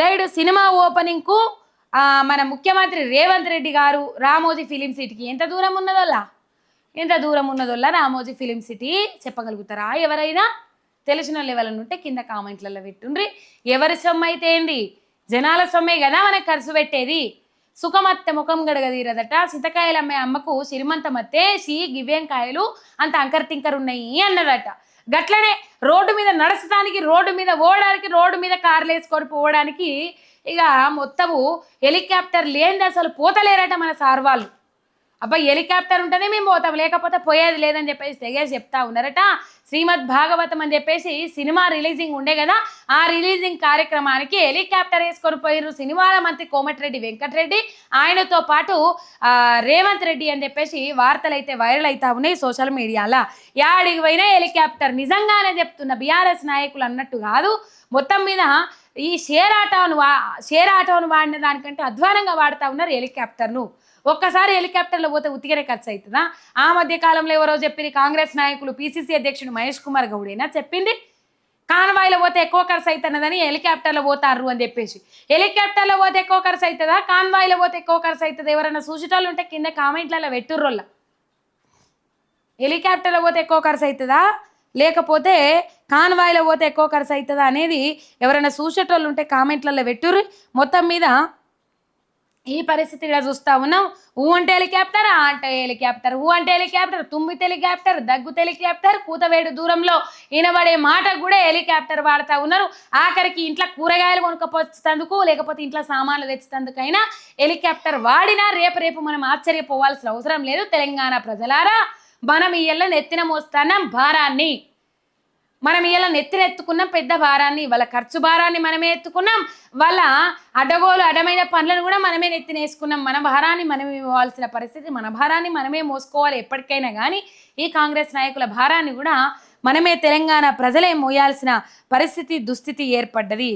Ride cinema ఓపెనింగ్కు కు మన ముఖ్యమంత్రి రేవంత్ రెడ్డి గారు రామోజీ ఫిలిం సిటీకి ఎంత దూరం ఉన్నదోలా ఎంత దూరం ఉన్నదోలా రామోజీ ఫిలిం సిటీ? చెప్పగలుగుతారా? ఎవరైనా? తెలిసిన లెవెల్ ఉంటే కింద కామెంట్లలో పెట్టుండ్రి ఎవరి సొమ్ము అయితే ఏంది? జనాల సొమ్మే కదా మనకు ఖర్చు పెట్టేది. సుఖమత్తె ముఖం గడగదీరదట. సింతకాయలు అమ్మే అమ్మకు సిరిమంతమత్తే సి గివ్వేం కాయలు అంత అంకర్ తింకర్ ఉన్నాయి అన్నదట. గట్లనే రోడ్డు మీద నడచడానికి రోడ్డు మీద ఓడడానికి రోడ్డు మీద కార్లు వేసుకొని పోవడానికి ఇక మొత్తము హెలికాప్టర్ లేనిది అసలు పోతలేరట మన సార్ వాళ్ళు. అబ్బాయి హెలికాప్టర్ ఉంటేనే మేము పోతాం లేకపోతే పోయేది లేదని చెప్పేసి తెగేసి చెప్తా ఉన్నారట. శ్రీమద్ భాగవతం అని చెప్పేసి సినిమా రిలీజింగ్ ఉండే కదా ఆ రిలీజింగ్ కార్యక్రమానికి హెలికాప్టర్ వేసుకొని పోయారు సినిమాల మంత్రి కోమటిరెడ్డి వెంకటరెడ్డి. ఆయనతో పాటు రేవంత్ రెడ్డి అని చెప్పేసి వార్తలు అయితే వైరల్ అవుతా ఉన్నాయి సోషల్ మీడియాలో. యాడికి పోయినా హెలికాప్టర్ నిజంగానే చెప్తున్న బీఆర్ఎస్ నాయకులు అన్నట్టు కాదు. మొత్తం మీద ఈ షేర్ ఆటోను వా షేర్ ఆటోను వాడిన దానికంటే అధ్వానంగా వాడుతూ ఉన్నారు హెలికాప్టర్ను ఒక్కసారి హెలికాప్టర్లో పోతే ఉత్తిగానే ఖర్చు అవుతుందా ఆ మధ్య కాలంలో ఎవరో చెప్పింది కాంగ్రెస్ నాయకులు పిసిసి అధ్యక్షుడు మహేష్ కుమార్ గౌడేనా చెప్పింది. కాన్వాయ్లో పోతే ఎక్కువ ఖర్చు అవుతున్నదని హెలికాప్టర్లో పోతారు అని చెప్పేసి. హెలికాప్టర్లో పోతే ఎక్కువ ఖర్చు అవుతుందా కాన్వాయ్లో పోతే ఎక్కువ ఖర్చు అవుతుంది ఎవరైనా సూచిటోళ్ళు ఉంటే కింద కామెంట్లలో పెట్టుర్రోళ్ళ హెలికాప్టర్లో పోతే ఎక్కువ ఖర్చు అవుతుందా లేకపోతే కాన్వాయ్లో పోతే ఎక్కువ ఖర్చు అవుతుందా అనేది ఎవరైనా చూసేటోళ్ళు ఉంటే కామెంట్లలో పెట్టుర్రు. మొత్తం మీద ఈ పరిస్థితి ఇలా చూస్తా ఉన్నాం. ఊ అంటే హెలికాప్టర్? ఆ అంటే హెలికాప్టర్. ఊ అంటే హెలికాప్టర్. తుమ్మితే హెలికాప్టర్. దగ్గుతే హెలికాప్టర్. కూతవేడు దూరంలో వినబడే మాట కూడా హెలికాప్టర్ వాడుతూ ఉన్నారు. ఆఖరికి ఇంట్లో కూరగాయలు కొనుక్కపోతందుకు లేకపోతే ఇంట్లో సామాన్లు తెచ్చేందుకైనా హెలికాప్టర్ వాడినా రేపు రేపు మనం ఆశ్చర్యపోవాల్సిన అవసరం లేదు. తెలంగాణ ప్రజలారా మనం ఈ ఎల్ల నెత్తిన మోస్తానం భారాన్ని. మనం ఇలా నెత్తినెత్తుకున్నాం పెద్ద భారాన్ని వాళ్ళ ఖర్చు భారాన్ని మనమే ఎత్తుకున్నాం వాళ్ళ అడ్డగోలు అడమైన పనులను కూడా మనమే నెత్తినేసుకున్నాం. మన భారాన్ని మనమే ఇవ్వాల్సిన పరిస్థితి మన భారాన్ని మనమే మోసుకోవాలి ఎప్పటికైనా కానీ ఈ కాంగ్రెస్ నాయకుల భారాన్ని కూడా మనమే తెలంగాణ ప్రజలే మోయాల్సిన పరిస్థితి దుస్థితి ఏర్పడ్డది.